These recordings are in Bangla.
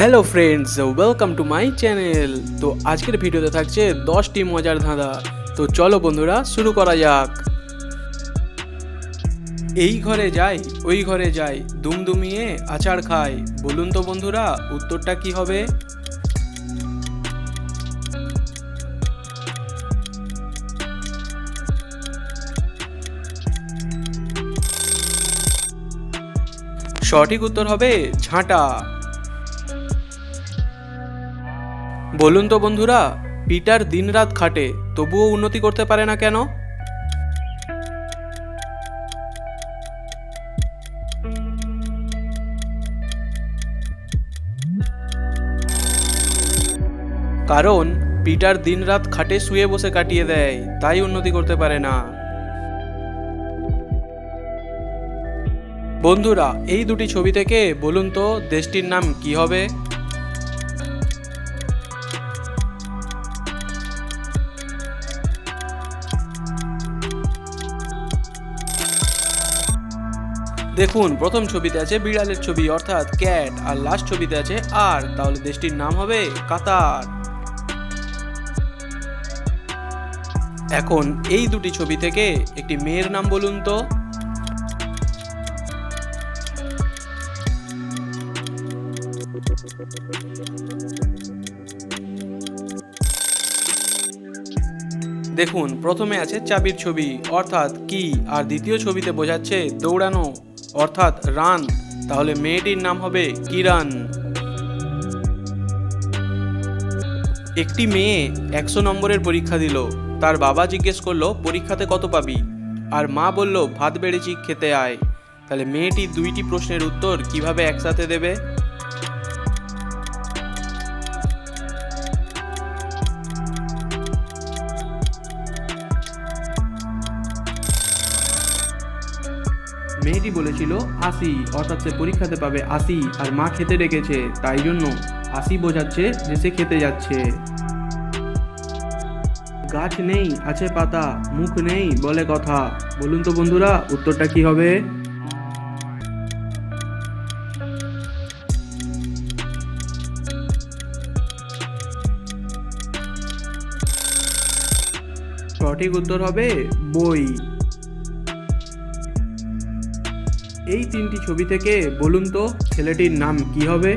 Hello friends welcome to my channel তো আজকের ভিডিওতে থাকছে দশটি মজার ধাঁধা। তো চলো বন্ধুরা, শুরু করা যাক। এই ঘরে যাই, ওই ঘরে যাই, দুমদুমিয়ে আচার খাই। বলুন তো বন্ধুরা, উত্তরটা কি হবে? সঠিক উত্তর হবে ঝাঁটা। বলুন তো বন্ধুরা, পিটার দিনরাত খাটে, তবুও উন্নতি করতে পারে না কেন? কারণ, পিটার দিনরাত খাটে শুয়ে বসে কাটিয়ে দেয়, তাই উন্নতি করতে পারে না। বন্ধুরা, এই দুটি ছবি থেকে বলুন তো দেশটির নাম কি হবে? দেখুন, প্রথম ছবিতে আছে বিড়ালের ছবি, অর্থাৎ ক্যাট, আর লাস্ট ছবিতে আছে আর। তাহলে দেশটির নাম হবে কাতার। এখন এই দুটি ছবি থেকে একটি মেয়ের নাম বলুন তো। দেখুন, প্রথমে আছে চাবির ছবি, অর্থাৎ কি, আর দ্বিতীয় ছবিতে বোঝাচ্ছে দৌড়ানো। অর্থাৎ রান। তাহলে মেয়েটির নাম হবে কিরান একটি মেয়ে একশো নম্বরের পরীক্ষা দিল। তার বাবা জিজ্ঞেস করল, পরীক্ষাতে কত পাবি? আর মা বলল, ভাত বেড়েছি, খেতে আয়। তাহলে মেয়েটি দুইটি প্রশ্নের উত্তর কীভাবে একসাথে দেবে? মেয়েটি বলেছিল আশি অর্থাৎ সে পরীক্ষাতে পাবে আসি আর মা খেতে ডেকেছে, তাই জন্য আশি বোঝাচ্ছে যে সে খেতে যাচ্ছে। গাছ নেই, আছে পাতা, মুখ নেই বলে কথা। বলুন তো বন্ধুরা, উত্তরটা কি হবে? সঠিক উত্তর হবে বই। এই তিনটি ছবি থেকে বলুন তো, ছেলেটির নাম কি হবে?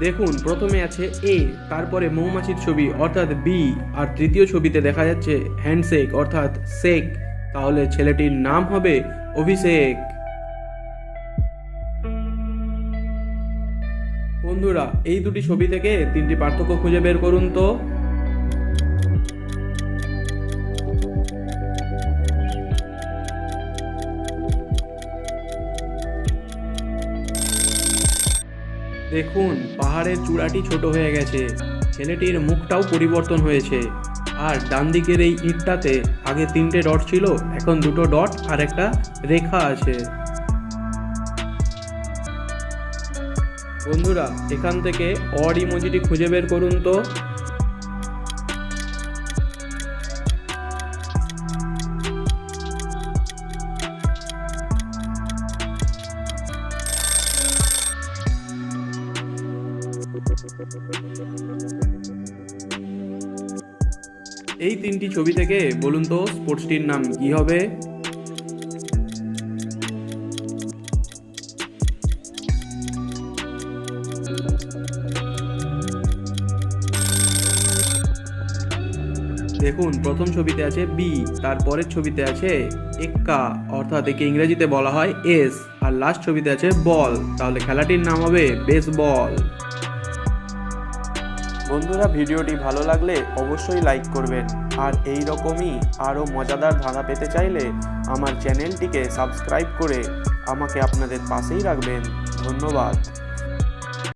দেখুন, প্রথমে আছে এ তারপরে মৌমাছির ছবি, অর্থাৎ বি আর তৃতীয় ছবিতে দেখা যাচ্ছে হ্যান্ডশেক অর্থাৎ শেক তাহলে ছেলেটির নাম হবে অভিষেক। বন্ধুরা, এই দুটি ছবি থেকে তিনটি পার্থক্য খুঁজে বের করুন তো। দেখুন, পাহাড়ের চূড়াটি ছোট হয়ে গেছে। ছেলেটির মুখটাও পরিবর্তন হয়েছে। আর ডান দিকের এই ইটটাতে আগে তিনটে ডট ছিল, এখন দুটো ডট আর একটা রেখা আছে। বন্ধুরা, এখান থেকে অড ইমোজিটি খুঁজে বের করুন তো। এই তিনটি ছবি থেকে বলুন তো, স্পোর্টসটির নাম কি হবে? দেখুন, প্রথম ছবিতে আছে বি, তারপরের ছবিতে আছে এক্কা, অর্থাৎ একে ইংরেজিতে বলা হয় এস, আর লাস্ট ছবিতে আছে বল, তাহলে খেলাটির নাম হবে বেসবল বন্ধুরা, ভিডিওটি ভালো লাগলে অবশ্যই লাইক করবেন, আর এই রকমই আরও মজাদার ধাঁধা পেতে চাইলে আমার চ্যানেলটিকে সাবস্ক্রাইব করে আমাকে আপনাদের পাশেই রাখবেন। ধন্যবাদ।